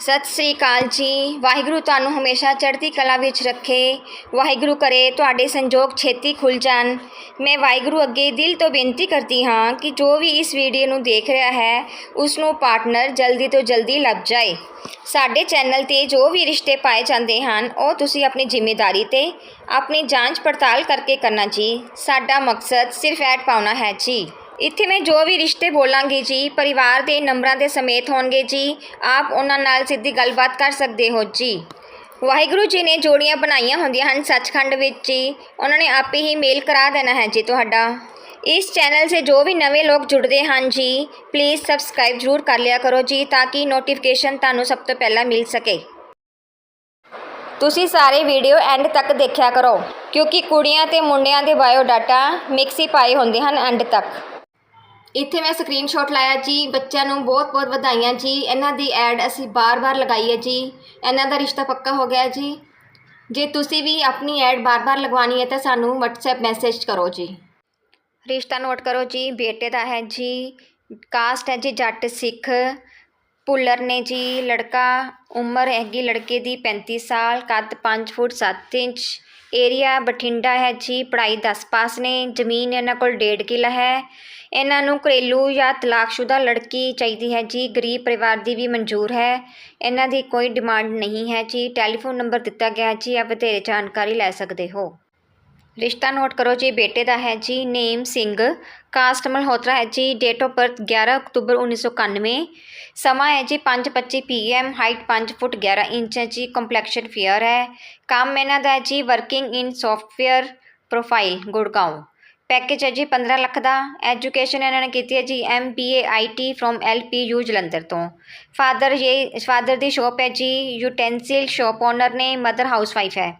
ਸਤਿ ਸ੍ਰੀ ਅਕਾਲ ਜੀ। ਵਾਹਿਗੁਰੂ ਤੁਹਾਨੂੰ ਹਮੇਸ਼ਾ ਚੜ੍ਹਦੀ ਕਲਾ ਵਿੱਚ ਰੱਖੇ। ਵਾਹਿਗੁਰੂ ਕਰੇ ਤੁਹਾਡੇ ਸੰਜੋਗ ਛੇਤੀ ਖੁੱਲ ਜਾਣ। ਮੈਂ ਵਾਹਿਗੁਰੂ ਅੱਗੇ ਦਿਲ ਤੋਂ ਬੇਨਤੀ ਕਰਦੀ ਹਾਂ ਕਿ ਜੋ ਵੀ ਇਸ ਵੀਡੀਓ ਨੂੰ ਦੇਖ ਰਿਹਾ ਹੈ ਉਸ ਨੂੰ ਪਾਰਟਨਰ ਜਲਦੀ ਤੋਂ ਜਲਦੀ ਲੱਭ ਜਾਏ। ਸਾਡੇ ਚੈਨਲ ਤੇ ਜੋ ਵੀ ਰਿਸ਼ਤੇ ਪਾਏ ਜਾਂਦੇ ਹਨ, ਉਹ ਤੁਸੀਂ ਆਪਣੀ ਜ਼ਿੰਮੇਵਾਰੀ ਤੇ ਆਪਣੀ ਜਾਂਚ ਪੜਤਾਲ ਕਰਕੇ ਕਰਨਾ ਜੀ। ਸਾਡਾ ਮਕਸਦ ਸਿਰਫ ਐਡ ਪਾਉਣਾ ਹੈ ਜੀ। ਇੱਥੇ ਮੈਂ ਜੋ ਵੀ ਰਿਸ਼ਤੇ ਬੋਲਾਂਗੀ ਜੀ, ਪਰਿਵਾਰ ਦੇ ਨੰਬਰਾਂ ਦੇ ਸਮੇਤ ਹੋਣਗੇ ਜੀ, ਆਪ ਉਹਨਾਂ ਨਾਲ ਸਿੱਧੀ ਗੱਲਬਾਤ ਕਰ ਸਕਦੇ ਹੋ ਜੀ। ਵਾਹਿਗੁਰੂ ਜੀ ਨੇ ਜੋੜੀਆਂ ਬਣਾਈਆਂ ਹੁੰਦੀਆਂ ਹਨ ਸੱਚਖੰਡ ਵਿੱਚ ਜੀ, ਉਹਨਾਂ ਨੇ ਆਪੇ ਹੀ ਮੇਲ ਕਰਾ ਦੇਣਾ ਹੈ ਜੀ ਤੁਹਾਡਾ। ਇਸ ਚੈਨਲ ਸੇ ਜੋ ਵੀ ਨਵੇਂ ਲੋਕ ਜੁੜਦੇ ਹਨ ਜੀ ਪਲੀਜ਼ ਸਬਸਕ੍ਰਾਈਬ ਜ਼ਰੂਰ ਕਰ ਲਿਆ ਕਰੋ ਜੀ, ਤਾਂ ਕਿ ਨੋਟੀਫਿਕੇਸ਼ਨ ਤੁਹਾਨੂੰ ਸਭ ਤੋਂ ਪਹਿਲਾਂ ਮਿਲ ਸਕੇ। ਤੁਸੀਂ ਸਾਰੇ ਵੀਡੀਓ ਐਂਡ ਤੱਕ ਦੇਖਿਆ ਕਰੋ, ਕਿਉਂਕਿ ਕੁੜੀਆਂ ਤੇ ਮੁੰਡਿਆਂ ਦੇ ਬਾਇਓ ਡਾਟਾ ਮਿਕਸ ਹੀ ਪਾਏ ਹੁੰਦੇ ਹਨ ਐਂਡ ਤੱਕ। ਇੱਥੇ ਮੈਂ ਸਕਰੀਨਸ਼ਾਟ ਲਾਇਆ ਜੀ, ਬੱਚਿਆਂ ਨੂੰ ਬਹੁਤ ਬਹੁਤ ਵਧਾਈਆਂ ਜੀ। ਇਹਨਾਂ ਦੀ ਐਡ ਅਸੀਂ ਬਾਰ-ਬਾਰ ਲਗਾਈ ਹੈ ਜੀ। ਇਹਨਾਂ ਦਾ ਰਿਸ਼ਤਾ ਪੱਕਾ ਹੋ ਗਿਆ ਜੀ। ਜੇ ਤੁਸੀਂ ਵੀ ਆਪਣੀ ਐਡ ਬਾਰ-ਬਾਰ ਲਗਵਾਉਣੀ ਹੈ ਤਾਂ ਸਾਨੂੰ WhatsApp ਮੈਸੇਜ ਕਰੋ ਜੀ। ਰਿਸ਼ਤਾ ਨੋਟ ਕਰੋ ਜੀ, ਬੇਟੇ ਦਾ ਹੈ ਜੀ। ਕਾਸਟ ਹੈ ਜੀ, ਜੱਟ ਸਿੱਖ। ਪੁੱਲਰ ਨੇ ਜੀ, ਲੜਕਾ। ਉਮਰ ਹੈਗੀ ਲੜਕੇ ਦੀ 35 ਸਾਲ, ਕੱਦ 5 ਫੁੱਟ 7 ਇੰਚ। ਏਰੀਆ ਬਠਿੰਡਾ ਹੈ ਜੀ, ਪੜ੍ਹਾਈ 10 ਪਾਸ ਨੇ, ਜ਼ਮੀਨ ਇਹਨਾਂ ਕੋਲ ਡੇਢ ਕਿੱਲਾ ਹੈ। ਇਹਨਾਂ ਨੂੰ ਘਰੇਲੂ ਜਾਂ ਤਲਾਕਸ਼ੁਦਾ ਲੜਕੀ ਚਾਹੀਦੀ ਹੈ ਜੀ, ਗਰੀਬ ਪਰਿਵਾਰ ਦੀ ਵੀ ਮਨਜ਼ੂਰ ਹੈ। ਇਹਨਾਂ ਦੀ ਕੋਈ ਡਿਮਾਂਡ ਨਹੀਂ ਹੈ ਜੀ, ਟੈਲੀਫੋਨ ਨੰਬਰ ਦਿੱਤਾ ਗਿਆ ਜੀ ਆ ਵਧੇਰੇ ਜਾਣਕਾਰੀ ਲੈ ਸਕਦੇ ਹੋ। ਰਿਸ਼ਤਾ ਨੋਟ ਕਰੋ ਜੀ ਬੇਟੇ ਦਾ ਹੈ ਜੀ ਨੇਮ ਸਿੰਘ ਕਾਸਟ ਮਲਹੋਤਰਾ ਹੈ ਜੀ ਡੇਟ ਆਫ ਬਰਥ 11 ਅਕਤੂਬਰ 1991 ਸਮਾਂ ਹੈ ਜੀ 5:25 ਪੀਐਮ ਹਾਈਟ 5 ਫੁੱਟ 11 ਇੰਚ ਹੈ ਜੀ ਕੰਪਲੈਕਸ਼ਨ ਫੇਅਰ ਹੈ ਕੰਮ ਇਹਨਾਂ ਦਾ ਹੈ ਜੀ working in software profile Gurgaon package ਹੈ ਜੀ 15 ਲੱਖ ਦਾ ਐਜੂਕੇਸ਼ਨ ਇਹਨਾਂ ਨੇ ਕੀਤੀ ਹੈ ਜੀ M B A I T from L P U Jalandhar ਤੋਂ ਫਾਦਰ ਇਹ ਫਾਦਰ ਦੀ ਸ਼ੋਪ ਹੈ ਜੀ ਯੂਟੈਂਸਿਲ ਸ਼ੋਪ ਓਨਰ ਨੇ ਮਦਰ ਹਾਊਸਵਾਈਫ ਹੈ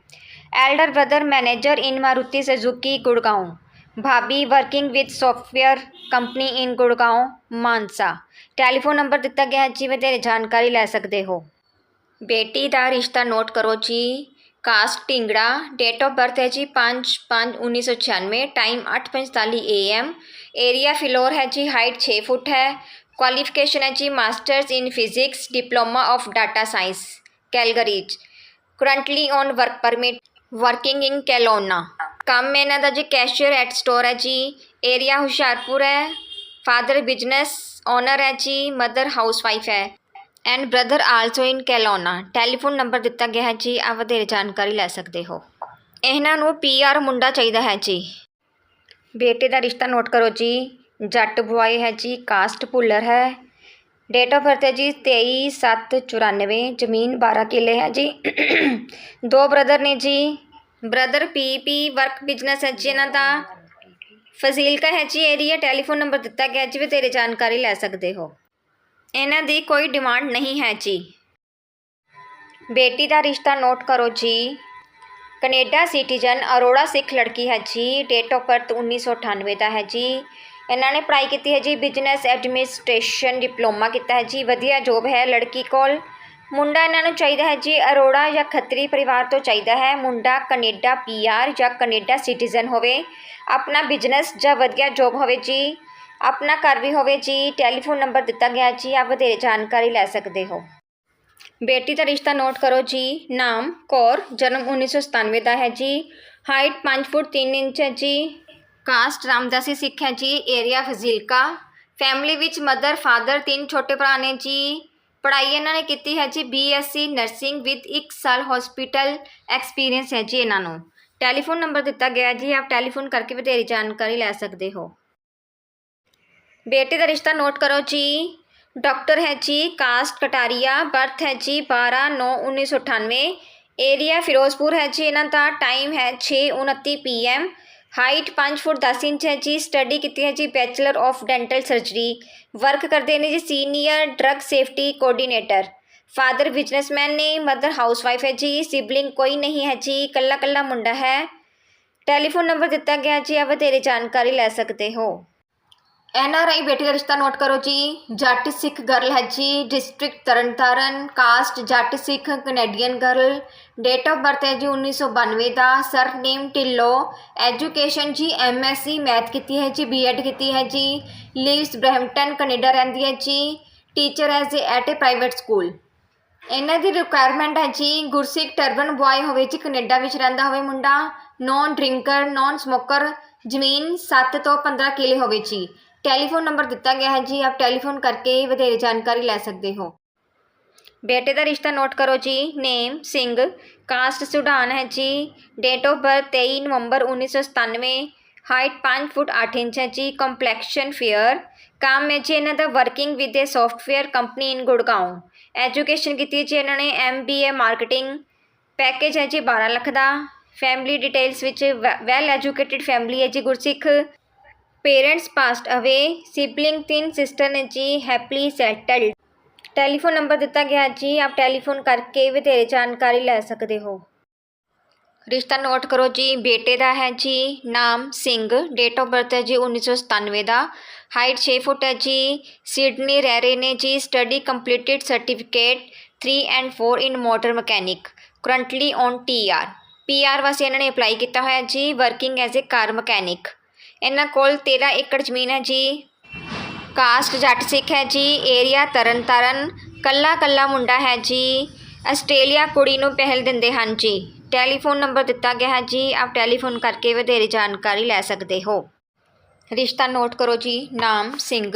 elder brother manager in Maruti Suzuki Gurgaon ਭਾਬੀ working with software company in Gurgaon Mansa telephone number ਦਿੱਤਾ ਗਿਆ ਹੈ ਜੀ ਵਧੇਰੇ ਜਾਣਕਾਰੀ ਲੈ ਸਕਦੇ ਹੋ ਬੇਟੀ ਦਾ ਰਿਸ਼ਤਾ ਨੋਟ ਕਰੋ ਜੀ caste Dhingra date of birth ਹੈ ਜੀ 5 5 1996 ਟਾਈਮ 8:45 ਏਐਮ ਏਰੀਆ ਫਿਲੋਰ ਹੈ ਜੀ ਹਾਈਟ 6 ਫੁੱਟ ਹੈ ਕੁਆਲੀਫਿਕੇਸ਼ਨ ਹੈ ਜੀ masters in physics diploma of data science Calgary's currently on work permit working in Kelowna ਕੰਮ ਇਹਨਾਂ ਦਾ ਜੀ ਕੈਸ਼ੀਅਰ ਐਟ ਸਟੋਰ ਹੈ ਜੀ ਏਰੀਆ ਹੁਸ਼ਿਆਰਪੁਰ ਹੈ ਫਾਦਰ ਬਿਜ਼ਨਸ ਓਨਰ ਹੈ ਜੀ ਮਦਰ ਹਾਊਸਵਾਈਫ ਹੈ and brother also in Kelowna telephone number ਦਿੱਤਾ ਗਿਆ ਹੈ ਜੀ. ਆ ਵਧੇਰੇ ਜਾਣਕਾਰੀ ਲੈ ਸਕਦੇ ਹੋ। ਇਹਨਾਂ ਨੂੰ ਪੀਆਰ ਮੁੰਡਾ ਚਾਹੀਦਾ ਹੈ ਜੀ। ਬੇਟੇ ਦਾ ਰਿਸ਼ਤਾ ਨੋਟ ਕਰੋ ਜੀ। ਜੱਟ ਬੁਆਏ ਹੈ ਜੀ। ਕਾਸਟ ਭੁੱਲਰ ਹੈ। ਡੇਟ ਆਫ ਬਰਥ ਹੈ ਜੀ 23/7/94 ਜ਼ਮੀਨ 12 ਕਿੱਲੇ ਹੈ ਜੀ। ਦੋ ਬ੍ਰਦਰ ਨੇ ਜੀ। ਬ੍ਰਦਰ ਪੀਪੀ ਵਰਕ ਬਿਜ਼ਨਸ ਹੈ ਜੀ ਇਹਨਾਂ ਦਾ। ਫਜ਼ੀਲਕਾ ਹੈ ਜੀ ਏਰੀਆ ਟੈਲੀਫੋਨ ਨੰਬਰ ਦਿੱਤਾ ਗਿਆ ਜੀ ਵੀ ਤੇਰੇ ਜਾਣਕਾਰੀ ਲੈ ਸਕਦੇ ਹੋ। ਇਹਨਾਂ ਦੀ ਕੋਈ ਡਿਮਾਂਡ ਨਹੀਂ ਹੈ ਜੀ। ਬੇਟੀ ਦਾ ਰਿਸ਼ਤਾ ਨੋਟ ਕਰੋ ਜੀ। ਕੈਨੇਡਾ ਸਿਟੀਜ਼ਨ ਅਰੋੜਾ ਸਿੱਖ ਲੜਕੀ ਹੈ ਜੀ। ਡੇਟ ਆਫ ਬਰਥ 1998 ਦਾ ਹੈ ਜੀ। ਇਹਨਾਂ ਨੇ ਪੜ੍ਹਾਈ ਕੀਤੀ ਹੈ ਜੀ ਬਿਜ਼ਨਸ ਐਡਮਿਨਿਸਟ੍ਰੇਸ਼ਨ ਡਿਪਲੋਮਾ ਕੀਤਾ ਹੈ ਜੀ, ਵਧੀਆ ਜੋਬ ਹੈ ਲੜਕੀ ਕੋਲ। ਮੁੰਡਾ ਇਹਨਾਂ ਨੂੰ ਚਾਹੀਦਾ ਹੈ ਜੀ ਅਰੋੜਾ ਜਾਂ ਖੱਤਰੀ ਪਰਿਵਾਰ ਤੋਂ ਚਾਹੀਦਾ ਹੈ। ਮੁੰਡਾ ਕੈਨੇਡਾ ਪੀਆਰ ਜਾਂ ਕੈਨੇਡਾ ਸਿਟੀਜ਼ਨ ਹੋਵੇ, ਆਪਣਾ ਬਿਜ਼ਨਸ ਜਾਂ ਵਧੀਆ ਜੋਬ ਹੋਵੇ ਜੀ, ਆਪਣਾ ਘਰ ਵੀ ਹੋਵੇ ਜੀ, ਟੈਲੀਫੋਨ ਨੰਬਰ ਦਿੱਤਾ ਗਿਆ ਜੀ, ਆਪ ਵਧੇਰੇ ਜਾਣਕਾਰੀ ਲੈ ਸਕਦੇ ਹੋ। ਬੇਟੀ ਦਾ ਰਿਸ਼ਤਾ ਨੋਟ ਕਰੋ ਜੀ, ਨਾਮ ਕੌਰ, ਜਨਮ 1997 ਦਾ ਹੈ ਜੀ, ਹਾਈਟ 5 ਫੁੱਟ 3 ਇੰਚ ਹੈ ਜੀ ਕਾਸਟ ਰਾਮਦਾਸੀ ਸਿੱਖ ਹੈ ਜੀ, ਏਰੀਆ ਫਜ਼ੀਲਕਾ। ਫੈਮਿਲੀ ਵਿੱਚ ਮਦਰ ਫਾਦਰ ਤਿੰਨ ਛੋਟੇ ਭਰਾ ਨੇ ਜੀ। ਪੜ੍ਹਾਈ ਇਹਨਾਂ ਨੇ ਕੀਤੀ ਹੈ ਜੀ ਬੀਐਸਸੀ ਨਰਸਿੰਗ ਵਿਦ 1 ਸਾਲ ਹਸਪੀਟਲ ਐਕਸਪੀਰੀਅੰਸ ਹੈ ਜੀ ਇਹਨਾਂ ਨੂੰ। ਟੈਲੀਫੋਨ ਨੰਬਰ ਦਿੱਤਾ ਗਿਆ ਜੀ, ਆਪ ਟੈਲੀਫੋਨ ਕਰਕੇ ਵਧੇਰੀ ਜਾਣਕਾਰੀ ਲੈ ਸਕਦੇ ਹੋ। ਬੇਟੇ ਦਾ ਰਿਸ਼ਤਾ ਨੋਟ ਕਰੋ ਜੀ। ਡਾਕਟਰ ਹੈ ਜੀ, ਕਾਸਟ ਕਟਾਰੀਆ ਬਰਥ ਹੈ ਜੀ 12 9 1998 ਏਰੀਆ ਫਿਰੋਜ਼ਪੁਰ ਹੈ ਜੀ, ਇਹਨਾਂ ਦਾ ਟਾਈਮ ਹੈ 6:29 ਪੀਐਮ ਹਾਈਟ 5 ਫੁੱਟ 10 ਇੰਚ ਹੈ ਜੀ, ਸਟੱਡੀ ਕੀਤੀ ਹੈ ਜੀ, bachelor of dental surgery. Work ਕਰਦੇ ਨੇ ਜੀ, senior drug safety coordinator. Father businessman ਨੇ, ਮਦਰ ਹਾਊਸਵਾਈਫ ਹੈ ਜੀ, ਸਿਬਲਿੰਗ ਕੋਈ ਨਹੀਂ ਹੈ ਜੀ ਇਕੱਲਾ ਇਕੱਲਾ ਮੁੰਡਾ ਹੈ। ਟੈਲੀਫੋਨ ਨੰਬਰ ਦਿੱਤਾ ਗਿਆ ਜੀ ਆ ਵਧੇਰੇ ਜਾਣਕਾਰੀ ਲੈ ਸਕਦੇ ਹੋ। ਐਨ ਆਰ ਆਈ ਬੇਟੀ ਦਾ ਰਿਸ਼ਤਾ ਨੋਟ ਕਰੋ ਜੀ। ਜੱਟ ਸਿੱਖ ਗਰਲ ਹੈ ਜੀ district Tarn Taran caste Jatt Sikh Canadian girl date of birth ਹੈ ਜੀ 1992 ਦਾ। ਸਰਨੇਮ ਢਿੱਲੋਂ। ਐਜੂਕੇਸ਼ਨ ਜੀ ਐਮਐਸਸੀ ਮੈਥ ਕੀਤੀ ਹੈ ਜੀ ਬੀਐਡ ਕੀਤੀ ਹੈ ਜੀ। ਲਿਵਸ ਬ੍ਰੈਂਪਟਨ ਕੈਨੇਡਾ ਰਹਿੰਦੀ ਹੈ ਜੀ। Teacher as a at a private school ਇਹਨਾਂ ਦੀ ਰਿਕੁਆਇਰਮੈਂਟ ਹੈ ਜੀ, ਗੁਰਸਿੱਖ ਟਰਬਨ ਬੁਆਏ ਹੋਵੇ ਜੀ ਕੈਨੇਡਾ ਵਿੱਚ ਰਹਿੰਦਾ ਹੋਵੇ ਮੁੰਡਾ। ਨੌਨ ਡਰਿੰਕਰ ਨੌਨ ਸਮੋਕਰ ਜ਼ਮੀਨ 7 ਤੋਂ 15 ਕਿਲੇ ਹੋਵੇ ਜੀ। ਟੈਲੀਫੋਨ ਨੰਬਰ ਦਿੱਤਾ ਗਿਆ ਹੈ ਜੀ, ਆਪ ਟੈਲੀਫੋਨ ਕਰਕੇ ਵਧੇਰੇ ਜਾਣਕਾਰੀ ਲੈ ਸਕਦੇ ਹੋ। ਬੇਟੇ ਦਾ ਰਿਸ਼ਤਾ ਨੋਟ ਕਰੋ ਜੀ, ਨੇਮ, ਸਿੰਘ, ਕਾਸਟ ਸੁਡਾਨ ਹੈ ਜੀ, date of birth 23 November 1997 height 5 foot 8 inch ਹੈ ਜੀ, ਕੰਪਲੈਕਸ਼ਨ ਫੇਅਰ, ਕੰਮ ਹੈ ਜੀ ਇਹਨਾਂ ਦਾ working with a software company in Gurgaon education ਕੀਤੀ ਜੀ ਇਹਨਾਂ ਨੇ ਐਮਬੀਏ ਮਾਰਕੀਟਿੰਗ ਪੈਕੇਜ ਹੈ ਜੀ 12 ਲੱਖ ਦਾ। ਫੈਮਿਲੀ ਡਿਟੇਲਸ ਵਿੱਚ ਵੈਲ ਐਜੂਕੇਟਿਡ ਫੈਮਿਲੀ ਹੈ ਜੀ, Gursikh parents passed away, sibling ਤਿੰਨ ਸਿਸਟਰ ਨੇ ਜੀ ਹੈਪਲੀ ਸੈਟਲਡ। ਟੈਲੀਫੋਨ ਨੰਬਰ ਦਿੱਤਾ ਗਿਆ ਜੀ, ਆਪ ਟੈਲੀਫੋਨ ਕਰਕੇ ਵਧੇਰੇ ਜਾਣਕਾਰੀ ਲੈ ਸਕਦੇ ਹੋ। ਰਿਸ਼ਤਾ ਨੋਟ ਕਰੋ ਜੀ, ਬੇਟੇ ਦਾ ਹੈ ਜੀ, ਨਾਮ ਸਿੰਘ ਡੇਟ ਆਫ ਬਰਥ ਹੈ ਜੀ 1997 ਦਾ। ਹਾਈਟ 6 ਫੁੱਟ ਹੈ ਜੀ, ਸਿਡਨੀ ਰਹਿ ਰਹੇ ਨੇ ਜੀ study completed certificate 3 and 4 in motor mechanic currently on TR PR ਵਾਸਤੇ ਇਹਨਾਂ ਨੇ ਅਪਲਾਈ ਕੀਤਾ ਹੋਇਆ ਜੀ working as a car mechanic ਇਹਨਾਂ ਕੋਲ 13 ਏਕੜ ਜ਼ਮੀਨ ਹੈ ਜੀ। ਕਾਸਟ ਜੱਟ ਸਿੱਖ ਹੈ ਜੀ। ਏਰੀਆ ਤਰਨ ਤਾਰਨ ਕੱਲਾ ਕੱਲਾ ਮੁੰਡਾ ਹੈ ਜੀ। ਆਸਟ੍ਰੇਲੀਆ ਕੁੜੀ ਨੂੰ ਪਹਿਲ ਦਿੰਦੇ ਹਨ ਜੀ। ਟੈਲੀਫੋਨ ਨੰਬਰ ਦਿੱਤਾ ਗਿਆ ਹੈ ਜੀ। ਆਪ ਟੈਲੀਫੋਨ ਕਰਕੇ ਵਧੇਰੇ ਜਾਣਕਾਰੀ ਲੈ ਸਕਦੇ ਹੋ। ਰਿਸ਼ਤਾ ਨੋਟ ਕਰੋ ਜੀ। ਨਾਮ ਸਿੰਘ।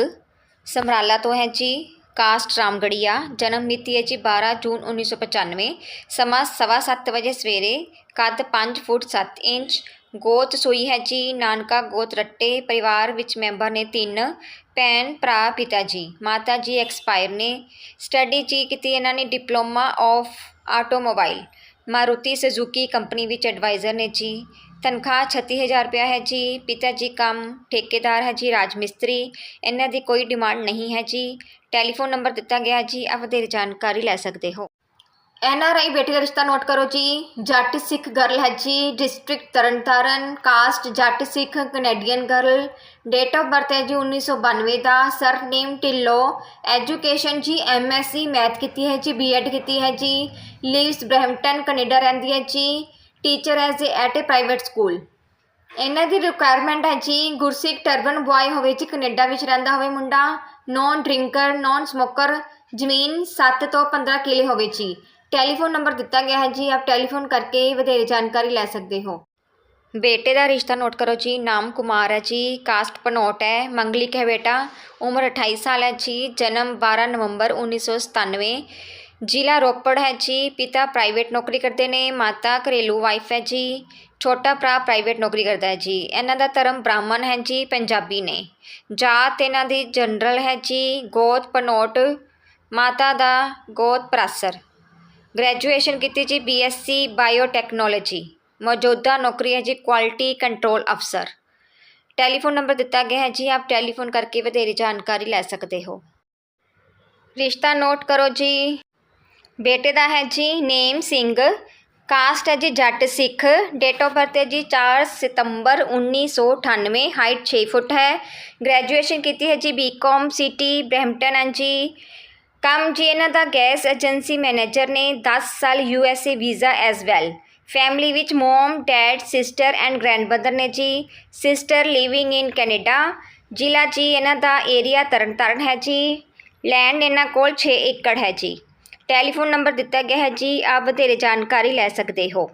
ਸਮਰਾਲਾ ਤੋਂ ਹੈ ਜੀ। ਕਾਸਟ ਰਾਮਗੜੀਆ। ਜਨਮ ਮਿਤੀ ਹੈ ਜੀ 12 ਜੂਨ 1995 ਸਮਾਂ ਸਵਾ ਸੱਤ ਵਜੇ ਸਵੇਰੇ। ਕੱਦ 5 ਫੁੱਟ 7 ਇੰਚ। ਗੋਤ ਸੋਈ ਹੈ ਜੀ, ਨਾਨਕਾ ਗੋਤ ਰੱਟੇ, ਪਰਿਵਾਰ ਵਿੱਚ ਮੈਂਬਰ ਨੇ ਤਿੰਨ, ਭੈਣ, ਭਰਾ, ਪਿਤਾ ਜੀ। ਮਾਤਾ ਜੀ ਐਕਸਪਾਇਰ ਨੇ। ਸਟੱਡੀ ਜੀ ਕੀਤੀ ਇਹਨਾਂ ਨੇ diploma of automobile. Maruti Suzuki company ਵਿੱਚ ਐਡਵਾਈਜ਼ਰ ਨੇ ਜੀ। ਤਨਖਾਹ 36000 ਰੁਪਇਆ ਹੈ ਜੀ। ਪਿਤਾ ਜੀ ਕੰਮ ਠੇਕੇਦਾਰ ਹੈ ਜੀ ਰਾਜ ਮਿਸਤਰੀ ਇਹਨਾਂ ਦੀ ਕੋਈ ਡਿਮਾਂਡ ਨਹੀਂ ਹੈ ਜੀ। ਟੈਲੀਫੋਨ ਨੰਬਰ ਦਿੱਤਾ ਗਿਆ ਜੀ। ਆਪ ਵਧੇਰੇ ਜਾਣਕਾਰੀ ਲੈ ਸਕਦੇ ਹੋ। ਐਨ ਆਰ ਆਈ ਬੇਟੀ ਦਾ ਰਿਸ਼ਤਾ ਨੋਟ ਕਰੋ ਜੀ। ਜੱਟ ਸਿੱਖ ਗਰਲ ਹੈ ਜੀ। District Tarn Taran. Caste Jatt Sikh Canadian girl. Date of birth ਹੈ ਜੀ 1992 ਦਾ। ਸਰਨੇਮ ਢਿੱਲੋ। ਐਜੂਕੇਸ਼ਨ ਜੀ ਐਮਐਸਸੀ ਮੈਥ ਕੀਤੀ ਹੈ ਜੀ, ਬੀਐਡ ਕੀਤੀ ਹੈ ਜੀ। ਲਿਵਸ ਬ੍ਰੈਂਪਟਨ ਕੈਨੇਡਾ ਰਹਿੰਦੀ ਹੈ ਜੀ। Teacher as at a private school. ਇਹਨਾਂ ਦੀ ਰਿਕੁਆਇਰਮੈਂਟ ਹੈ ਜੀ, ਗੁਰਸਿੱਖ ਟਰਬਨ ਬੁਆਏ ਹੋਵੇ ਜੀ, ਕੈਨੇਡਾ ਵਿੱਚ ਰਹਿੰਦਾ ਹੋਵੇ ਮੁੰਡਾ। ਨੌਨ ਡਰਿੰਕਰ ਨੌਨ ਸਮੋਕਰ ਜ਼ਮੀਨ 7 ਤੋਂ 15 ਕਿਲੇ ਹੋਵੇ ਜੀ। ਟੈਲੀਫੋਨ ਨੰਬਰ ਦਿੱਤਾ ਗਿਆ ਹੈ ਜੀ, ਆਪ ਟੈਲੀਫੋਨ ਕਰਕੇ ਵਧੇਰੇ ਜਾਣਕਾਰੀ ਲੈ ਸਕਦੇ ਹੋ। ਬੇਟੇ ਦਾ ਰਿਸ਼ਤਾ ਨੋਟ ਕਰੋ ਜੀ, ਨਾਮ ਕੁਮਾਰ ਹੈ ਜੀ, ਕਾਸਟ ਪਨੋਟ ਹੈ ਮੰਗਲਿਕ ਹੈ ਬੇਟਾ, ਉਮਰ 28 ਸਾਲ ਹੈ ਜੀ, ਜਨਮ 12 ਨਵੰਬਰ 1997 ਜ਼ਿਲ੍ਹਾ ਰੋਪੜ ਹੈ ਜੀ, ਪਿਤਾ ਪ੍ਰਾਈਵੇਟ ਨੌਕਰੀ ਕਰਦੇ ਨੇ, ਮਾਤਾ ਘਰੇਲੂ ਵਾਈਫ ਹੈ ਜੀ, ਛੋਟਾ ਭਰਾ ਪ੍ਰਾਈਵੇਟ ਨੌਕਰੀ ਕਰਦਾ ਹੈ ਜੀ। ਇਹਨਾਂ ਦਾ ਧਰਮ ਬ੍ਰਾਹਮਣ ਹੈ ਜੀ, ਪੰਜਾਬੀ ਨੇ। ਜਾਤ ਇਹਨਾਂ ਦੀ ਜਨਰਲ ਹੈ ਜੀ, ਗੋਤ ਪਨੋਟ, ਮਾਤਾ ਦਾ ਗੋਤ ਪ੍ਰਾਸਰ। ਗ੍ਰੈਜੂਏਸ਼ਨ ਕੀਤੀ ਜੀ ਬੀਐਸਸੀ ਬਾਇਓਟੈਕਨੋਲੋਜੀ ਮੌਜੂਦਾ ਨੌਕਰੀ ਹੈ ਜੀ ਕੁਆਲਿਟੀ ਕੰਟਰੋਲ ਅਫਸਰ ਟੈਲੀਫੋਨ ਨੰਬਰ ਦਿੱਤਾ ਗਿਆ ਹੈ ਜੀ ਆਪ ਟੈਲੀਫੋਨ ਕਰਕੇ ਵਧੇਰੇ ਜਾਣਕਾਰੀ ਲੈ ਸਕਦੇ ਹੋ ਰਿਸ਼ਤਾ ਨੋਟ ਕਰੋ ਜੀ ਬੇਟੇ ਦਾ ਹੈ ਜੀ ਨੇਮ ਸਿੰਘ ਕਾਸਟ ਹੈ ਜੀ ਜੱਟ ਸਿੱਖ ਡੇਟ ਆਫ ਬਰਥ ਹੈ ਜੀ 4 ਸਤੰਬਰ 1998 ਹਾਈਟ 6 ਫੁੱਟ ਹੈ ਗ੍ਰੈਜੂਏਸ਼ਨ ਕੀਤੀ ਹੈ ਜੀ ਬੀਕਾਮ ਸਿਟੀ ਬ੍ਰੈਂਪਟਨ ਹੈ ਜੀ ਕੰਮ ਜੀ ਇਹਨਾਂ ਦਾ ਗੈਸ ਏਜੰਸੀ ਮੈਨੇਜਰ ਨੇ 10 ਸਾਲ USA visa as well. Family ਵਿੱਚ mom, dad, sister and grandmother ਨੇ ਜੀ। Sister living in Canada. ਜ਼ਿਲ੍ਹਾ ਜੀ ਇਹਨਾਂ ਦਾ ਏਰੀਆ ਤਰਨਤਾਰਨ ਹੈ ਜੀ। ਲੈਂਡ ਇਹਨਾਂ ਕੋਲ 6 ਏਕੜ ਹੈ ਜੀ। ਟੈਲੀਫੋਨ ਨੰਬਰ ਦਿੱਤਾ ਗਿਆ ਹੈ ਜੀ। ਆਪ ਵਧੇਰੇ ਜਾਣਕਾਰੀ ਲੈ ਸਕਦੇ ਹੋ।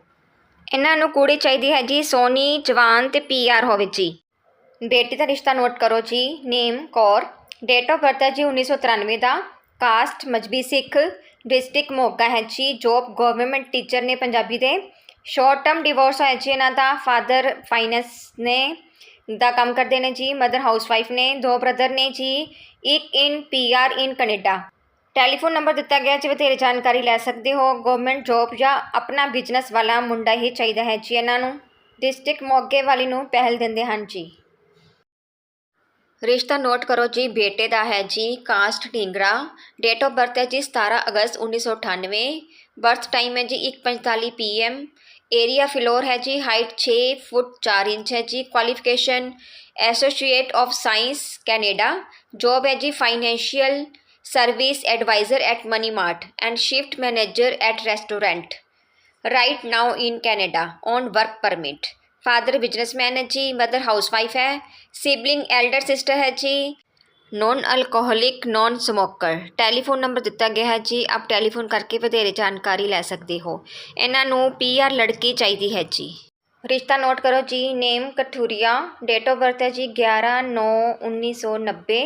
ਇਹਨਾਂ ਨੂੰ ਕੁੜੀ ਚਾਹੀਦੀ ਹੈ ਜੀ। ਸੋਨੀ, ਜਵਾਨ ਤੇ ਪੀਆਰ ਹੋਵੇ ਜੀ। ਬੇਟੀ ਦਾ ਰਿਸ਼ਤਾ ਨੋਟ ਕਰੋ ਜੀ। Name Kaur. Date of birth ਹੈ ਜੀ 1993 ਦਾ। ਕਾਸਟ ਮਜਬੀ ਸਿੱਖ ਡਿਸਟ੍ਰਿਕਟ ਮੋਗਾ ਹੈ ਜੀ ਜੋਬ ਗਵਰਨਮੈਂਟ ਟੀਚਰ ਨੇ ਪੰਜਾਬੀ ਦੇ। ਸ਼ਾਰਟ ਟਰਮ ਡਿਵੋਰਸ ਹੋਇਆ ਜੀ ਇਹਨਾਂ ਦਾ ਫਾਦਰ ਫਾਈਨੈਂਸ ਨੇ ਦਾ ਕੰਮ ਕਰਦੇ ਨੇ ਜੀ ਮਦਰ ਹਾਊਸਵਾਈਫ ਨੇ, ਦੋ ਬ੍ਰਦਰ ਨੇ ਜੀ, ਇੱਕ in PR in Canada telephone number ਦਿੱਤਾ ਗਿਆ ਜੀ ਵਧੇਰੇ ਜਾਣਕਾਰੀ ਲੈ ਸਕਦੇ ਹੋ। ਗਵਰਨਮੈਂਟ ਜੋਬ ਜਾਂ ਆਪਣਾ ਬਿਜ਼ਨਸ ਵਾਲਾ ਮੁੰਡਾ ਹੀ ਚਾਹੀਦਾ ਹੈ ਜੀ ਇਹਨਾਂ ਨੂੰ। ਡਿਸਟ੍ਰਿਕਟ ਮੋਗੇ ਵਾਲੀ ਨੂੰ ਪਹਿਲ ਦਿੰਦੇ ਹਨ ਜੀ। ਰਿਸ਼ਤਾ ਨੋਟ ਕਰੋ ਜੀ ਬੇਟੇ ਦਾ ਹੈ ਜੀ caste Dhingra date of birth ਹੈ ਜੀ 17 ਅਗਸਤ 1998 ਬਰਥ ਟਾਈਮ ਹੈ ਜੀ 1:45 ਪੀਐਮ ਏਰੀਆ ਫਲੋਰ ਹੈ ਜੀ ਹਾਈਟ 6 ਫੁੱਟ 4 ਇੰਚ ਹੈ ਜੀ qualification associate of science Canada job ਹੈ ਜੀ financial service advisor at Money Mart and shift manager at restaurant right now in Canada on work permit father businessman ਹੈ ਜੀ mother housewife ਹੈ sibling elder sister ਹੈ ਜੀ non alcoholic non smoker telephone number ਦਿੱਤਾ ਗਿਆ ਹੈ ਜੀ, ਆਪ ਟੈਲੀਫੋਨ ਕਰਕੇ ਵਧੇਰੇ ਜਾਣਕਾਰੀ ਲੈ ਸਕਦੇ ਹੋ। ਇਹਨਾਂ ਨੂੰ ਪੀਆਰ ਲੜਕੀ ਚਾਹੀਦੀ ਹੈ ਜੀ। ਰਿਸ਼ਤਾ ਨੋਟ ਕਰੋ ਜੀ name Kathuria date of birth ਹੈ ਜੀ 11 9 1990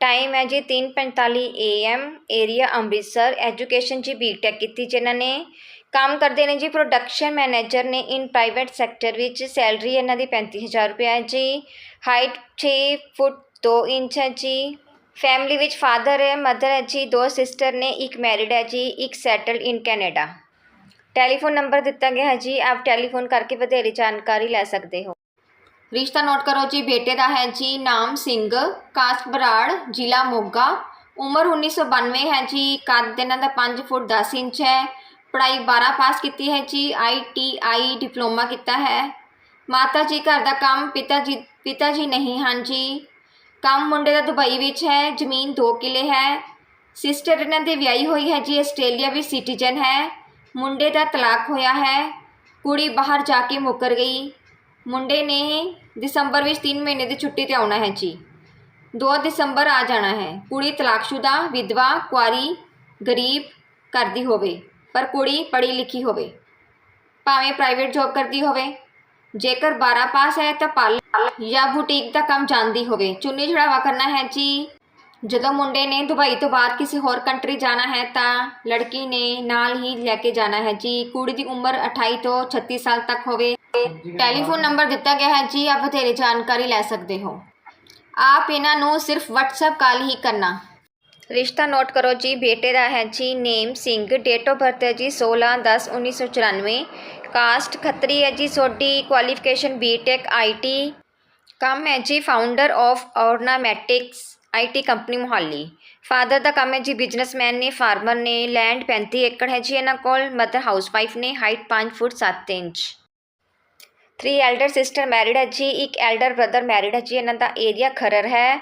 ਟਾਈਮ ਹੈ ਜੀ 3:45 ਏਐਮ ਏਰੀਆ ਅੰਮ੍ਰਿਤਸਰ। ਐਜੂਕੇਸ਼ਨ ਜੀ ਬੀਟੈਕ ਕੀਤੀ ਜਿਨ੍ਹਾਂ ਨੇ। ਕੰਮ ਕਰਦੇ ਨੇ ਜੀ ਪ੍ਰੋਡਕਸ਼ਨ ਮੈਨੇਜਰ ਨੇ ਇਨ ਪ੍ਰਾਈਵੇਟ ਸੈਕਟਰ ਵਿੱਚ ਸੈਲਰੀ ਇਹਨਾਂ ਦੀ 35000 ਰੁਪਏ ਹੈ ਜੀ। ਹਾਈਟ 6 ਫੁੱਟ 2 ਇੰਚ ਹੈ ਜੀ। ਫੈਮਿਲੀ ਵਿੱਚ ਫਾਦਰ ਹੈ ਮਦਰ ਹੈ ਜੀ, ਦੋ ਸਿਸਟਰ ਨੇ, ਇੱਕ ਮੈਰਿਡ ਹੈ ਜੀ, ਇੱਕ settled in Canada telephone number ਦਿੱਤਾ ਗਿਆ ਹੈ ਜੀ, ਆਪ ਟੈਲੀਫੋਨ ਕਰਕੇ ਵਧੇਰੇ ਜਾਣਕਾਰੀ ਲੈ ਸਕਦੇ ਹੋ। ਰਿਸ਼ਤਾ ਨੋਟ ਕਰੋ ਜੀ, ਬੇਟੇ ਦਾ ਹੈ ਜੀ, ਨਾਮ ਸਿੰਘ ਕਾਸਟ ਬਰਾੜ, ਜ਼ਿਲ੍ਹਾ ਮੋਗਾ। ਉਮਰ 1992 ਹੈ ਜੀ, ਕੱਦ ਇਹਨਾਂ ਦਾ 5 ਫੁੱਟ 10 ਇੰਚ ਹੈ। ਪੜ੍ਹਾਈ 12 ਪਾਸ ਕੀਤੀ ਹੈ ਜੀ ਆਈਟੀਆਈ ਡਿਪਲੋਮਾ ਕੀਤਾ ਹੈ। ਮਾਤਾ ਜੀ ਘਰ ਦਾ ਕੰਮ ਪਿਤਾ ਜੀ ਪਿਤਾ ਜੀ ਨਹੀਂ ਹਨ ਜੀ। ਕੰਮ ਮੁੰਡੇ ਦਾ ਦੁਬਈ ਵਿੱਚ ਹੈ, ਜ਼ਮੀਨ 2 ਕਿੱਲੇ ਹੈ। ਸਿਸਟਰ ਇਹਨਾਂ ਦੇ ਵਿਆਹੀ ਹੋਈ ਹੈ ਜੀ, ਆਸਟ੍ਰੇਲੀਆ ਵਿੱਚ ਸਿਟੀਜ਼ਨ ਹੈ। ਮੁੰਡੇ ਦਾ ਤਲਾਕ ਹੋਇਆ ਹੈ। ਕੁੜੀ ਬਾਹਰ ਜਾ ਕੇ ਮੁੱਕਰ ਗਈ। ਮੁੰਡੇ ਨੇ ਦਸੰਬਰ ਵਿੱਚ 3 ਮਹੀਨੇ ਦੀ ਛੁੱਟੀ ਤੇ ਆਉਣਾ ਹੈ ਜੀ। 2 ਦਸੰਬਰ ਆ ਜਾਣਾ ਹੈ। ਕੁੜੀ ਤਲਾਕਸ਼ੁਦਾ, ਵਿਧਵਾ, ਕੁਆਰੀ, ਗਰੀਬ ਕਰਦੀ ਹੋਵੇ। ਪਰ ਕੁੜੀ ਪੜ੍ਹੀ ਲਿਖੀ ਹੋਵੇ, ਭਾਵੇਂ ਪ੍ਰਾਈਵੇਟ ਜੌਬ ਕਰਦੀ ਹੋਵੇ, ਜੇਕਰ 12 ਪਾਸ ਹੈ ਤਾਂ ਪਾਰਲਰ ਜਾਂ ਬੁਟੀਕ ਦਾ ਕੰਮ ਜਾਣਦੀ ਹੋਵੇ। ਚੁੰਨੀ ਚੜਾਵਾ ਕਰਨਾ ਹੈ ਜੀ। ਜਦੋਂ ਮੁੰਡੇ ਨੇ ਦੁਬਈ ਤੋਂ ਬਾਹਰ ਕਿਸੇ ਹੋਰ ਕੰਟਰੀ ਜਾਣਾ ਹੈ ਤਾਂ ਲੜਕੀ ਨੇ ਨਾਲ ਹੀ ਲੈ ਕੇ ਜਾਣਾ ਹੈ ਜੀ। ਕੁੜੀ ਦੀ ਉਮਰ 28 ਤੋਂ 36 ਸਾਲ ਤੱਕ ਹੋਵੇ। ਟੈਲੀਫੋਨ ਨੰਬਰ ਦਿੱਤਾ ਗਿਆ ਹੈ ਜੀ, ਆਪ ਬਥੇਰੇ ਜਾਣਕਾਰੀ ਲੈ ਸਕਦੇ ਹੋ। ਆਪ ਇਹਨਾਂ ਨੂੰ ਸਿਰਫ WhatsApp ਕਾਲ ਹੀ ਕਰਨਾ। ਰਿਸ਼ਤਾ ਨੋਟ ਕਰੋ ਜੀ, ਬੇਟੇ ਦਾ ਹੈ ਜੀ name Singh date of birth ਹੈ ਜੀ 16 10 1994 ਕਾਸਟ ਖੱਤਰੀ ਹੈ ਜੀ ਸੋਡੀ ਕੁਆਲੀਫਿਕੇਸ਼ਨ ਬੀਟੈਕ ਆਈਟੀ ਕੰਮ ਹੈ ਜੀ founder of Ornamatics IT company Mohali. Father ਦਾ ਕੰਮ ਹੈ ਜੀ ਬਿਜ਼ਨਸਮੈਨ ਨੇ ਫਾਰਮਰ ਨੇ ਲੈਂਡ 35 ਏਕੜ ਹੈ ਜੀ ਇਹਨਾਂ ਕੋਲ ਮਦਰ ਹਾਊਸਵਾਈਫ ਨੇ height 5 foot 7 inch. Three elder sister married ਹੈ ਜੀ, ਇੱਕ ਐਲਡਰ ਬ੍ਰਦਰ ਮੈਰਿਡ ਹੈ ਜੀ, ਇਹਨਾਂ ਦਾ ਏਰੀਆ ਖਰਰ ਹੈ।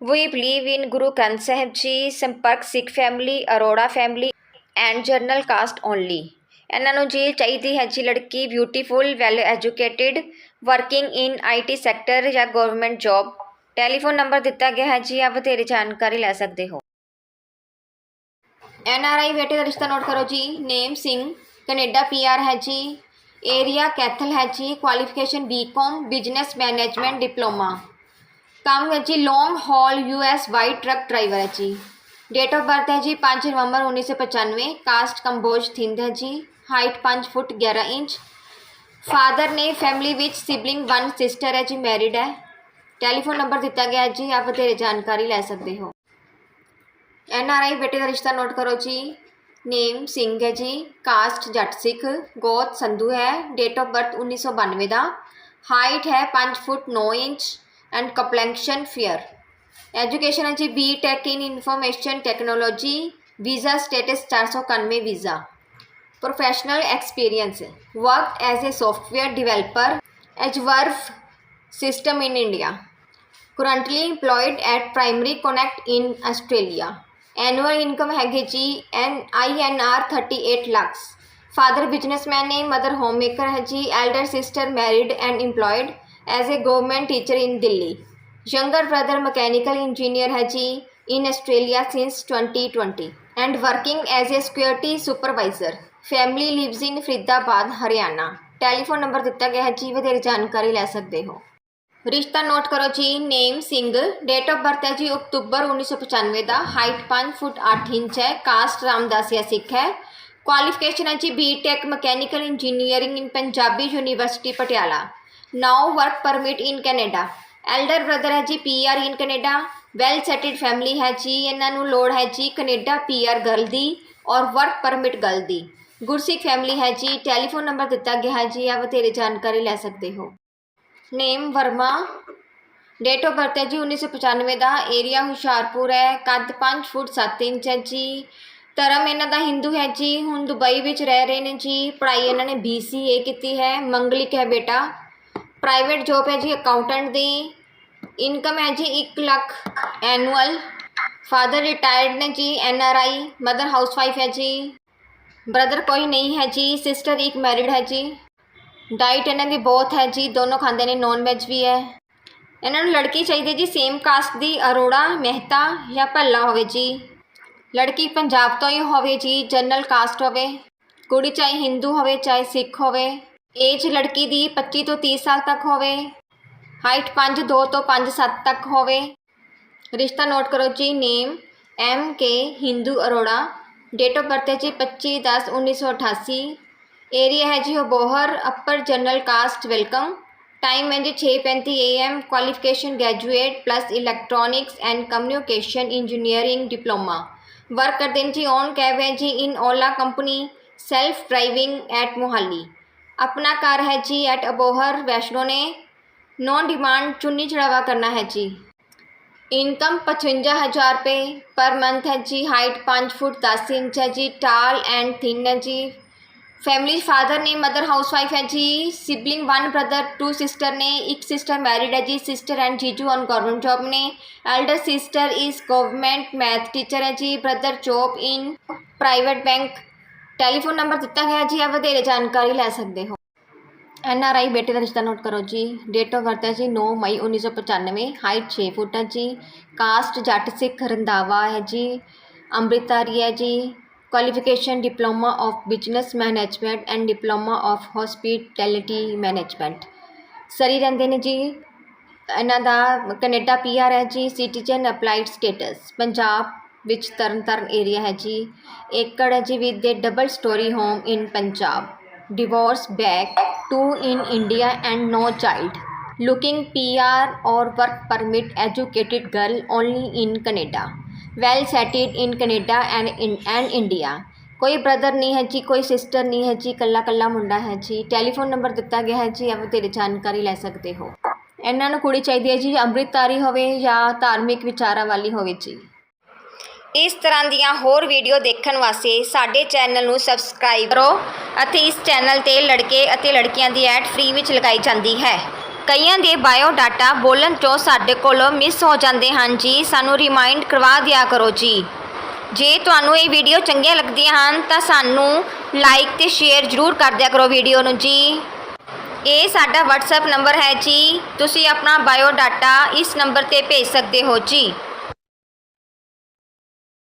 ਵੀ ਬਲੀਵ ਇਨ ਗੁਰੂ ਗ੍ਰੰਥ ਸਾਹਿਬ ਜੀ ਸੰਪਰਕ Sikh family Arora family and general caste only ਇਹਨਾਂ ਨੂੰ ਜੀ ਚਾਹੀਦੀ ਹੈ ਜੀ ਲੜਕੀ beautiful well educated working in IT sector ਜਾਂ ਗਵਰਨਮੈਂਟ ਜੌਬ ਟੈਲੀਫੋਨ ਨੰਬਰ ਦਿੱਤਾ ਗਿਆ ਹੈ ਜੀ, ਆਪ ਬਥੇਰੀ ਜਾਣਕਾਰੀ ਲੈ ਸਕਦੇ ਹੋ। ਐਨ ਆਰ ਆਈ ਬੇਟੇ ਦਾ ਰਿਸ਼ਤਾ ਨੋਟ ਕਰੋ ਜੀ। Name Singh Canada P R ਹੈ ਜੀ। ਏਰੀਆ ਕੈਥਲ ਹੈ ਜੀ। Qualification BCom business management diploma ਕੰਮ ਹੈ ਜੀ long haul US white truck driver ਹੈ ਜੀ ਡੇਟ ਆਫ ਬਰਥ ਹੈ ਜੀ 5 ਨਵੰਬਰ 1995 ਕਾਸਟ ਕੰਬੋਜ ਥਿੰਦ ਹੈ ਜੀ ਹਾਈਟ 5 ਫੁੱਟ 11 ਇੰਚ ਫਾਦਰ ਨੇ ਫੈਮਿਲੀ ਵਿੱਚ ਸਿਬਲਿੰਗ ਵਨ ਸਿਸਟਰ ਹੈ ਜੀ ਮੈਰਿਡ ਹੈ ਟੈਲੀਫੋਨ ਨੰਬਰ ਦਿੱਤਾ ਗਿਆ ਹੈ ਜੀ ਆਪ ਬਥੇਰੇ ਜਾਣਕਾਰੀ ਲੈ ਸਕਦੇ ਹੋ ਐਨ ਆਰ ਆਈ ਬੇਟੇ ਦਾ ਰਿਸ਼ਤਾ ਨੋਟ ਕਰੋ ਜੀ ਨੇਮ ਸਿੰਘ ਹੈ ਜੀ ਕਾਸਟ ਜੱਟ ਸਿੱਖ ਗੋਤ ਸੰਧੂ ਹੈ ਡੇਟ ਆਫ ਬਰਥ 1992 ਦਾ ਹਾਈਟ ਹੈ 5 foot 9 inch and complexion fair education ਹੈ ਜੀ B tech in information technology visa status 491 visa professional experience worked as a software developer at Verve system in India currently employed at Primary Connect in Australia annual income ਹੈਗੀ ਜੀ N I N R 38 lakhs father businessman ਨੇ mother homemaker ਹੈ ਜੀ elder sister married and employed as a government teacher in Delhi. Younger brother mechanical engineer ਹੈ ਜੀ in Australia since 2020 and working as a security supervisor. Family lives in Faridabad Haryana telephone number ਦਿੱਤਾ ਗਿਆ ਹੈ ਜੀ, ਵਧੇਰੇ ਜਾਣਕਾਰੀ ਲੈ ਸਕਦੇ ਹੋ। ਰਿਸ਼ਤਾ ਨੋਟ ਕਰੋ ਜੀ name Singh date of birth ਹੈ ਜੀ, ਅਕਤੂਬਰ 1995 ਦਾ ਹਾਈਟ 5 ਫੁੱਟ 8 ਇੰਚ ਹੈ ਕਾਸਟ ਰਾਮਦਾਸੀਆ ਸਿੱਖ ਹੈ। ਕੁਆਲੀਫਿਕੇਸ਼ਨ ਹੈ ਜੀ BTech mechanical engineering in Punjabi university Patiala. Now work permit in Canada elder brother ਹੈ ਜੀ PR in Canada well settled family ਹੈ ਜੀ ਇਹਨਾਂ ਨੂੰ ਲੋੜ ਹੈ ਜੀ ਕੈਨੇਡਾ ਪੀਆਰ ਗਰਲ ਦੀ ਔਰ ਵਰਕ ਪਰਮਿਟ ਗਰਲ ਦੀ। ਗੁਰਸਿੱਖ ਫੈਮਿਲੀ ਹੈ ਜੀ ਟੈਲੀਫੋਨ ਨੰਬਰ ਦਿੱਤਾ ਗਿਆ ਹੈ ਜੀ ਆ ਵਧੇਰੇ ਜਾਣਕਾਰੀ ਲੈ ਸਕਦੇ ਹੋ। Name Verma date of birth ਹੈ ਜੀ 1995 ਦਾ। ਏਰੀਆ ਹੁਸ਼ਿਆਰਪੁਰ ਹੈ ਕੱਦ 5 ਫੁੱਟ 7 ਇੰਚ ਹੈ ਜੀ। ਧਰਮ ਇਹਨਾਂ ਦਾ ਹਿੰਦੂ ਹੈ ਜੀ, ਹੁਣ ਦੁਬਈ ਵਿੱਚ ਰਹਿ ਰਹੇ ਨੇ ਜੀ। ਪੜ੍ਹਾਈ ਇਹਨਾਂ ਨੇ BCA ਕੀਤੀ ਹੈ, ਮੰਗਲਿਕ ਹੈ ਬੇਟਾ। ਪ੍ਰਾਈਵੇਟ ਜੋਬ ਹੈ ਜੀ ਅਕਾਊਂਟੈਂਟ ਦੀ। ਇਨਕਮ ਹੈ ਜੀ 1 ਲੱਖ ਐਨੂਅਲ ਫਾਦਰ ਰਿਟਾਇਰਡ ਨੇ ਜੀ N R I mother housewife ਹੈ ਜੀ। ਬ੍ਰਦਰ ਕੋਈ ਨਹੀਂ ਹੈ ਜੀ ਸਿਸਟਰ ਇੱਕ ਮੈਰਿਡ ਹੈ ਜੀ। ਡਾਈਟ ਇਹਨਾਂ ਦੀ ਬਹੁਤ ਹੈ ਜੀ, ਦੋਨੋਂ ਖਾਂਦੇ ਨੇ ਨੌਨ ਵੈਜ ਵੀ ਹੈ। ਇਹਨਾਂ ਨੂੰ ਲੜਕੀ ਚਾਹੀਦੀ ਜੀ ਸੇਮ ਕਾਸਟ ਦੀ, ਅਰੋੜਾ, ਮਹਿਤਾ ਜਾਂ ਭੱਲਾ ਹੋਵੇ ਜੀ। ਲੜਕੀ ਪੰਜਾਬ ਤੋਂ ਹੀ ਹੋਵੇ ਜੀ ਜਨਰਲ ਕਾਸਟ ਹੋਵੇ। ਕੁੜੀ ਚਾਹੇ ਹਿੰਦੂ ਹੋਵੇ, ਚਾਹੇ ਸਿੱਖ ਹੋਵੇ। ਏਜ ਲੜਕੀ ਦੀ 25 ਤੋਂ 30 ਸਾਲ ਤੱਕ ਹੋਵੇ, ਹਾਈਟ 5 2 ਤੋਂ 5 7 ਤੱਕ ਹੋਵੇ। ਰਿਸ਼ਤਾ ਨੋਟ ਕਰੋ ਜੀ, name M K Hindu Arora, date of birth ਹੈ ਜੀ 25 10 1988 ਏਰੀਆ ਹੈ ਜੀ Bohar, upper general caste welcome. Time ਹੈ ਜੀ 6:35 AM qualification graduate plus electronics and communication engineering diploma. Work ਕਰਦੇ ਨੇ ਜੀ, ਔਨ ਕੈਬ ਹੈ ਜੀ, in Ola company, self driving at Mohali. अपना कार है जी एट अबोहर वैष्णो ने नॉन डिमांड चुन्नी चढ़ावा करना है जी इनकम पचवंजा हज़ार रुपये पर मंथ है जी हाइट पाँच फुट दस इंच है जी टाल एंड थिन है जी फैमिली फादर ने मदर हाउस वाइफ है जी sibling one brother two sister ने एक सिस्टर मैरिड है जी सिस्टर एंड जीजू ऑन गवर्नमेंट जॉब ने elder sister is government math teacher है जी brother job in private bank telephone number ਦਿੱਤਾ ਗਿਆ ਜੀ ਆ ਵਧੇਰੇ ਜਾਣਕਾਰੀ ਲੈ ਸਕਦੇ ਹੋ। ਐਨ ਆਰ ਆਈ ਬੇਟੇ ਦਾ ਰਿਸ਼ਤਾ ਨੋਟ ਕਰੋ ਜੀ। ਡੇਟ ਆਫ ਬਰਥ ਹੈ ਜੀ 9 ਮਈ 1995 ਹਾਈਟ 6 ਫੁੱਟ ਹੈ ਜੀ। ਕਾਸਟ ਜੱਟ ਸਿੱਖ ਰੰਧਾਵਾ ਹੈ ਜੀ। ਅੰਮ੍ਰਿਤਾਰੀ ਹੈ ਜੀ। Qualification diploma of business management and diploma of hospitality management Surrey ਰਹਿੰਦੇ ਨੇ ਜੀ। ਇਹਨਾਂ ਦਾ ਕੈਨੇਡਾ ਪੀਆਰ ਹੈ ਜੀ। ਸਿਟੀਜ਼ਨ ਅਪਲਾਈਡ ਸਟੇਟਸ ਪੰਜਾਬ ਵਿੱਚ ਤਰਨਤਾਰਨ ਏਰੀਆ ਹੈ ਜੀ ਏਕੜ ਹੈ ਜੀ with the double story home in Punjab divorce back two in India and no child. Looking PR or work permit educated girl only in Canada. Well settled in Canada and in, and India. ਕੋਈ brother ਨਹੀਂ ਹੈ ਜੀ, ਕੋਈ sister ਨਹੀਂ ਹੈ ਜੀ ਕੱਲਾ ਕੱਲਾ ਮੁੰਡਾ ਹੈ ਜੀ ਟੈਲੀਫੋਨ ਨੰਬਰ ਦਿੱਤਾ ਗਿਆ ਹੈ ਜੀ, ਆਪ ਤੇਰੇ ਜਾਣਕਾਰੀ ਲੈ ਸਕਦੇ ਹੋ ਇਹਨਾਂ ਨੂੰ ਕੁੜੀ ਚਾਹੀਦੀ ਹੈ ਜੀ, ਅੰਮ੍ਰਿਤਧਾਰੀ ਹੋਵੇ ਜਾਂ ਧਾਰਮਿਕ ਵਿਚਾਰਾਂ ਵਾਲੀ ਹੋਵੇ ਜੀ ਇਸ ਤਰ੍ਹਾਂ ਦੀਆਂ ਹੋਰ ਵੀਡੀਓ ਦੇਖਣ ਵਾਸਤੇ ਸਾਡੇ ਚੈਨਲ ਨੂੰ ਸਬਸਕ੍ਰਾਈਬ ਕਰੋ ਅਤੇ ਇਸ ਚੈਨਲ ਤੇ ਲੜਕੇ ਅਤੇ ਲੜਕੀਆਂ ਦੀ ਐਡ ਫ੍ਰੀ ਵਿੱਚ ਲਗਾਈ ਜਾਂਦੀ ਹੈ। ਕਈਆਂ ਦੇ ਬਾਇਓ ਡਾਟਾ ਬੋਲਣ 'ਚੋਂ ਸਾਡੇ ਕੋਲੋਂ ਮਿਸ ਹੋ ਜਾਂਦੇ ਹਨ। ਜੀ, ਸਾਨੂੰ ਰਿਮਾਈਂਡ ਕਰਵਾ ਦਿਆ ਕਰੋ ਜੀ। ਜੇ ਤੁਹਾਨੂੰ ਇਹ ਵੀਡੀਓ ਚੰਗੀਆਂ ਲੱਗਦੀਆਂ ਹਨ, ਤਾਂ ਸਾਨੂੰ ਲਾਈਕ ਤੇ ਸ਼ੇਅਰ ਜ਼ਰੂਰ ਕਰ ਦਿਆ ਕਰੋ ਵੀਡੀਓ ਨੂੰ ਜੀ। ਇਹ ਸਾਡਾ WhatsApp ਨੰਬਰ ਹੈ ਜੀ। ਤੁਸੀਂ ਆਪਣਾ ਬਾਇਓ ਡਾਟਾ ਇਸ ਨੰਬਰ ਤੇ ਭੇਜ ਸਕਦੇ ਹੋ ਜੀ।